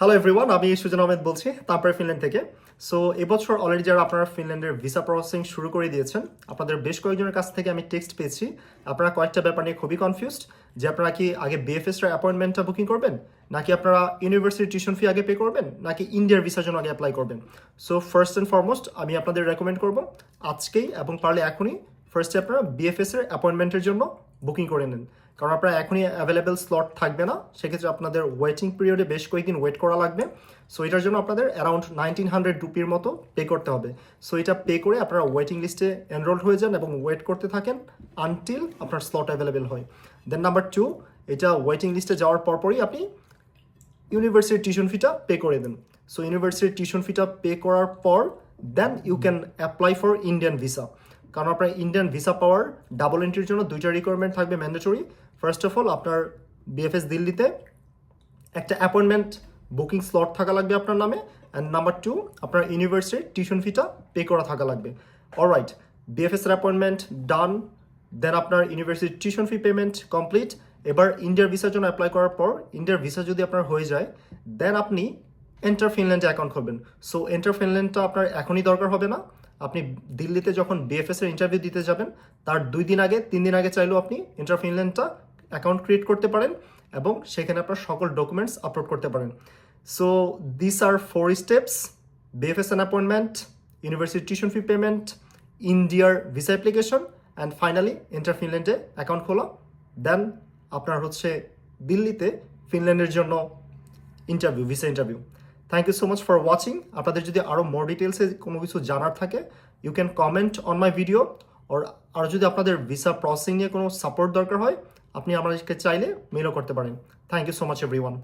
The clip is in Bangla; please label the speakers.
Speaker 1: হ্যালো এভরিওয়ান আমি সুজন আহমেদ বলছি, তারপরে ফিনল্যান্ড থেকে। সো এবছর অলরেডি যারা আপনারা ফিনল্যান্ডের ভিসা প্রসেসিং শুরু করে দিয়েছেন, আপনাদের বেশ কয়েকজনের কাছ থেকে আমি টেক্সট পেয়েছি। আপনারা কয়েকটা ব্যাপার নিয়ে খুবই কনফিউজড যে আপনারা কি আগে বিএফএস এর অ্যাপয়েন্টমেন্টটা বুকিং করবেন? নাকি আপনারা ইউনিভার্সিটি টিউশন ফি আগে পে করবেন? নাকি ইন্ডিয়ার ভিসার জন্য আগে অ্যাপ্লাই করবেন? সো ফার্স্ট অ্যান্ড ফরমোস্ট আমি আপনাদের রেকমেন্ড করব, আজকেই এবং পারলে এখনই ফার্স্টে আপনারা বিএফএস এর অ্যাপয়েন্টমেন্টের জন্য বুকিং করে নিন। কারণ আপনার এখনই অ্যাভেলেবেল স্লট থাকবে না, সেক্ষেত্রে আপনাদের ওয়েটিং পিরিয়ডে বেশ কয়েকদিন ওয়েট করা লাগবে। সো এটার জন্য আপনাদের অ্যারাউন্ড নাইনটিন হান্ড্রেড রুপির মতো পে করতে হবে। সো এটা পে করে আপনারা ওয়েটিং লিস্টে এনরোল হয়ে যান এবং ওয়েট করতে থাকেন আনটিল আপনার স্লট অ্যাভেলেবেল হয়। দেন নাম্বার টু এটা ওয়েটিং লিস্টে যাওয়ার পরপরই আপনি ইউনিভার্সিটির টিউশন ফিটা পে করে দেন। সো ইউনিভার্সিটির টিউশন ফিটা পে করার পর then you can apply for Indian visa কারণ আপনার ইন্ডিয়ান ভিসা পাওয়ার ডাবল এন্ট্রির জন্য দুইটা রিকোয়ারমেন্ট থাকবে ম্যান্ডেটরি ফার্স্ট অফ অল আপনার বিএফএস দিল্লিতে একটা অ্যাপয়েন্টমেন্ট বুকিং স্লট থাকা লাগবে আপনার নামে। অ্যান্ড নাম্বার টু আপনার ইউনিভার্সিটির টিউশন ফিটা পে করা থাকা লাগবে। অলরাইট বিএফএস এর অ্যাপয়েন্টমেন্ট ডান দেন আপনার university tuition fee payment complete এবার ইন্ডিয়ার ভিসার জন্য অ্যাপ্লাই করার পর ইন্ডিয়ার ভিসা যদি আপনার হয়ে যায় দেন আপনি এন্টার ফিনল্যান্ডে অ্যাকাউন্ট খুলবেন সো এন্টার ফিনল্যান্ডটা আপনার এখনই দরকার হবে না। আপনি দিল্লিতে যখন বিএফএস এর ইন্টারভিউ দিতে যাবেন, তার দুই দিন আগে, তিন দিন আগে চাইলেও আপনি এন্টার ফিনল্যান্ডটা অ্যাকাউন্ট ক্রিয়েট করতে পারেন এবং সেখানে আপনার সকল ডকুমেন্টস আপলোড করতে পারেন। So this are four steps VFS an appointment university tuition fee payment ইন্ডিয়ার visa application and finally enter ফিনল্যান্ডে account খোলা। দেন আপনার হচ্ছে দিল্লিতে ফিনল্যান্ডের জন্য interview visa interview thank you so much for watching আপনাদের যদি আরও মোর ডিটেলসে কোনো কিছু জানার থাকে you can comment on my video or আরও যদি আপনাদের ভিসা প্রসেসিং নিয়ে কোনো সাপোর্ট দরকার হয়, আপনি আমাদেরকে চাইলে মেলও করতে পারেন। Thank you so much everyone